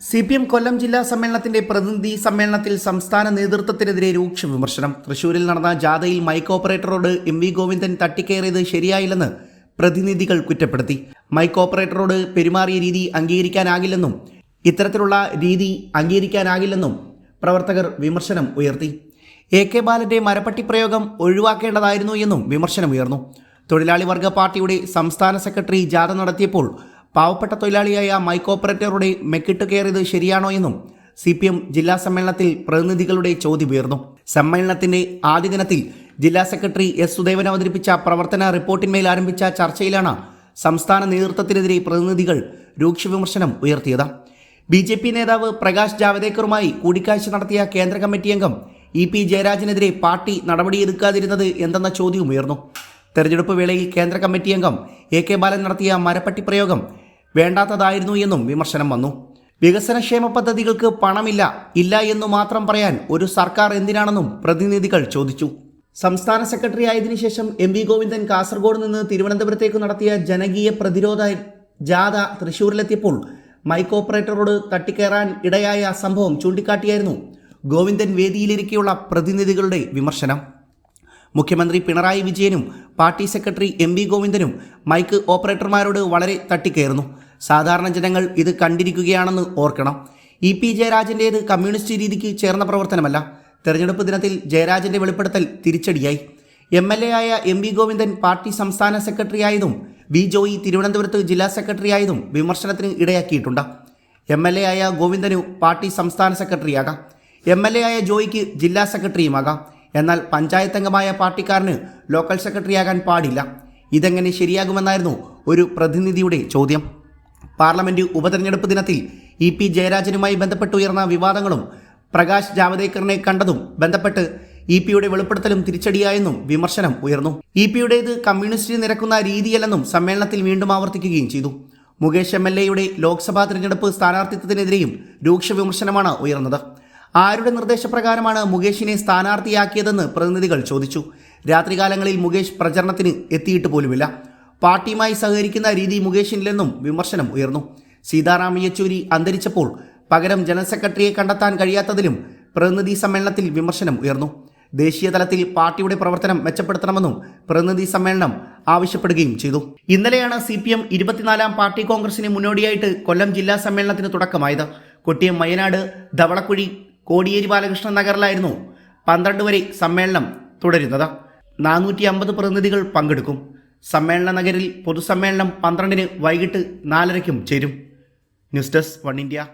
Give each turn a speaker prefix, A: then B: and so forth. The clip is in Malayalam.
A: സി പി എം കൊല്ലം ജില്ലാ സമ്മേളനത്തിന്റെ പ്രതിനിധി സമ്മേളനത്തിൽ സംസ്ഥാന നേതൃത്വത്തിനെതിരെ രൂക്ഷ വിമർശനം. തൃശൂരിൽ നടന്ന ജാഥയിൽ മൈക്ക് ഓപ്പറേറ്ററോട് എം വി ഗോവിന്ദൻ തട്ടിക്കയറിയത് ശരിയായില്ലെന്ന് പ്രതിനിധികൾ കുറ്റപ്പെടുത്തി. മൈക്ക് ഓപ്പറേറ്ററോട് പെരുമാറിയ രീതി അംഗീകരിക്കാനാകില്ലെന്നും ഇത്തരത്തിലുള്ള രീതി അംഗീകരിക്കാനാകില്ലെന്നും പ്രവർത്തകർ വിമർശനം ഉയർത്തി. എ കെ ബാലന്റെ മരപ്പട്ടി പ്രയോഗം ഒഴിവാക്കേണ്ടതായിരുന്നു എന്നും വിമർശനമുയർന്നു. തൊഴിലാളി വർഗ പാർട്ടിയുടെ സംസ്ഥാന സെക്രട്ടറി ജാഥ നടത്തിയപ്പോൾ പാവപ്പെട്ട തൊഴിലാളിയായ മൈക്ക് ഓപ്പറേറ്ററുടെ മെക്കിട്ട് കയറിയത് ശരിയാണോ എന്നും സി പി എം ജില്ലാ സമ്മേളനത്തിൽ പ്രതിനിധികളുടെ ചോദ്യമുയർന്നു സമ്മേളനത്തിന്റെ ആദ്യ ദിനത്തിൽ ജില്ലാ സെക്രട്ടറി എസ് സുദേവൻ അവതരിപ്പിച്ച പ്രവർത്തന റിപ്പോർട്ടിന്മേൽ ആരംഭിച്ച ചർച്ചയിലാണ് സംസ്ഥാന നേതൃത്വത്തിനെതിരെ പ്രതിനിധികൾ രൂക്ഷ വിമർശനം ഉയർത്തിയത്. ബി ജെ പി നേതാവ് പ്രകാശ് ജാവദേക്കറുമായി കൂടിക്കാഴ്ച നടത്തിയ കേന്ദ്ര കമ്മിറ്റി അംഗം ഇ പി ജയരാജനെതിരെ പാർട്ടി നടപടിയെടുക്കാതിരുന്നത് എന്തെന്ന ചോദ്യവും ഉയർന്നു. തെരഞ്ഞെടുപ്പ് വേളയിൽ കേന്ദ്ര കമ്മിറ്റി അംഗം എ കെ ബാലൻ നടത്തിയ മരപ്പട്ടി പ്രയോഗം വേണ്ടാത്തതായിരുന്നു എന്നും വിമർശനം വന്നു. വികസനക്ഷേമ പദ്ധതികൾക്ക് പണമില്ല ഇല്ല എന്നു മാത്രം പറയാൻ ഒരു സർക്കാർ എന്തിനാണെന്നും പ്രതിനിധികൾ ചോദിച്ചു. സംസ്ഥാന സെക്രട്ടറി ആയതിനു ശേഷം എം വി ഗോവിന്ദൻ കാസർഗോഡ് നിന്ന് തിരുവനന്തപുരത്തേക്ക് നടത്തിയ ജനകീയ പ്രതിരോധ ജാഥ തൃശൂരിലെത്തിയപ്പോൾ മൈക്ക് ഓപ്പറേറ്ററോട് തട്ടിക്കയറാൻ ഇടയായ സംഭവം ചൂണ്ടിക്കാട്ടിയായിരുന്നു ഗോവിന്ദൻ വേദിയിലിരിക്കെയുള്ള പ്രതിനിധികളുടെ വിമർശനം. മുഖ്യമന്ത്രി പിണറായി വിജയനും പാർട്ടി സെക്രട്ടറി എം വി ഗോവിന്ദനും മൈക്ക് ഓപ്പറേറ്റർമാരോട് വളരെ തട്ടിക്കയറുന്നു. സാധാരണ ജനങ്ങൾ ഇത് കണ്ടിരിക്കുകയാണെന്ന് ഓർക്കണം. ഇ പി ജയരാജന്റേത് കമ്മ്യൂണിസ്റ്റ് രീതിക്ക് ചേർന്ന പ്രവർത്തനമല്ല. തെരഞ്ഞെടുപ്പ് ദിനത്തിൽ ജയരാജന്റെ വെളിപ്പെടുത്തൽ തിരിച്ചടിയായി. എം എൽ എ ആയ എം വി ഗോവിന്ദൻ പാർട്ടി സംസ്ഥാന സെക്രട്ടറി ആയതും വി ജോയി തിരുവനന്തപുരത്ത് ജില്ലാ സെക്രട്ടറി ആയതും വിമർശനത്തിന് ഇടയാക്കിയിട്ടുണ്ട്. എം എൽ എ ആയ ഗോവിന്ദനു പാർട്ടി സംസ്ഥാന സെക്രട്ടറിയാകാം. എം എൽ എ ആയ ജോയിക്ക് ജില്ലാ സെക്രട്ടറിയുമാകാം. എന്നാൽ പഞ്ചായത്ത് അംഗമായ പാർട്ടിക്കാരന് ലോക്കൽ സെക്രട്ടറിയാകാൻ പാടില്ല. ഇതെങ്ങനെ ശരിയാകുമെന്നായിരുന്നു ഒരു പ്രതിനിധിയുടെ ചോദ്യം. പാർലമെന്റ് ഉപതെരഞ്ഞെടുപ്പ് ദിനത്തിൽ ഇ പി ജയരാജനുമായി ബന്ധപ്പെട്ട് ഉയർന്ന വിവാദങ്ങളും പ്രകാശ് ജാവദേക്കറിനെ കണ്ടതും ബന്ധപ്പെട്ട് ഇ പിയുടെ വെളിപ്പെടുത്തലും തിരിച്ചടിയായെന്നും വിമർശനം ഉയർന്നു. ഇ പിയുടേത് കമ്മ്യൂണിസ്റ്റിന് നിരക്കുന്ന രീതിയല്ലെന്നും സമ്മേളനത്തിൽ വീണ്ടും ആവർത്തിക്കുകയും ചെയ്തു. മുകേഷ് എം എൽ എയുടെ ലോക്സഭാ തിരഞ്ഞെടുപ്പ് സ്ഥാനാർത്ഥിത്വത്തിനെതിരെയും രൂക്ഷ വിമർശനമാണ് ഉയർന്നത്. ആരുടെ നിർദ്ദേശപ്രകാരമാണ് മുകേഷിനെ സ്ഥാനാർത്ഥിയാക്കിയതെന്ന് പ്രതിനിധികൾ ചോദിച്ചു. രാത്രികാലങ്ങളിൽ മുകേഷ് പ്രചരണത്തിന് എത്തിയിട്ട് പോലുമില്ല. പാർട്ടിയുമായി സഹകരിക്കുന്ന രീതി മുകേഷിനില്ലെന്നും വിമർശനം ഉയർന്നു. സീതാറാം യെച്ചൂരി അന്തരിച്ചപ്പോൾ പകരം ജനറൽ സെക്രട്ടറിയെ കണ്ടെത്താൻ കഴിയാത്തതിലും പ്രതിനിധി സമ്മേളനത്തിൽ വിമർശനം ഉയർന്നു. ദേശീയ തലത്തിൽ പാർട്ടിയുടെ പ്രവർത്തനം മെച്ചപ്പെടുത്തണമെന്നും പ്രതിനിധി സമ്മേളനം ആവശ്യപ്പെടുകയും ചെയ്തു. ഇന്നലെയാണ് സി പി എം ഇരുപത്തിനാലാം പാർട്ടി കോൺഗ്രസിന് മുന്നോടിയായിട്ട് കൊല്ലം ജില്ലാ സമ്മേളനത്തിന് തുടക്കമായത്. കൊട്ടിയം വയനാട് ധവളക്കുഴി കോടിയേരി ബാലകൃഷ്ണൻ നഗറിലായിരുന്നു പന്ത്രണ്ട് വരെ സമ്മേളനം തുടരുന്നത്. നാനൂറ്റി അമ്പത് പ്രതിനിധികൾ പങ്കെടുക്കും. സമ്മേളന നഗരിൽ പൊതുസമ്മേളനം പന്ത്രണ്ടിന് വൈകിട്ട് നാലരയ്ക്കും ചേരും. News desk one India.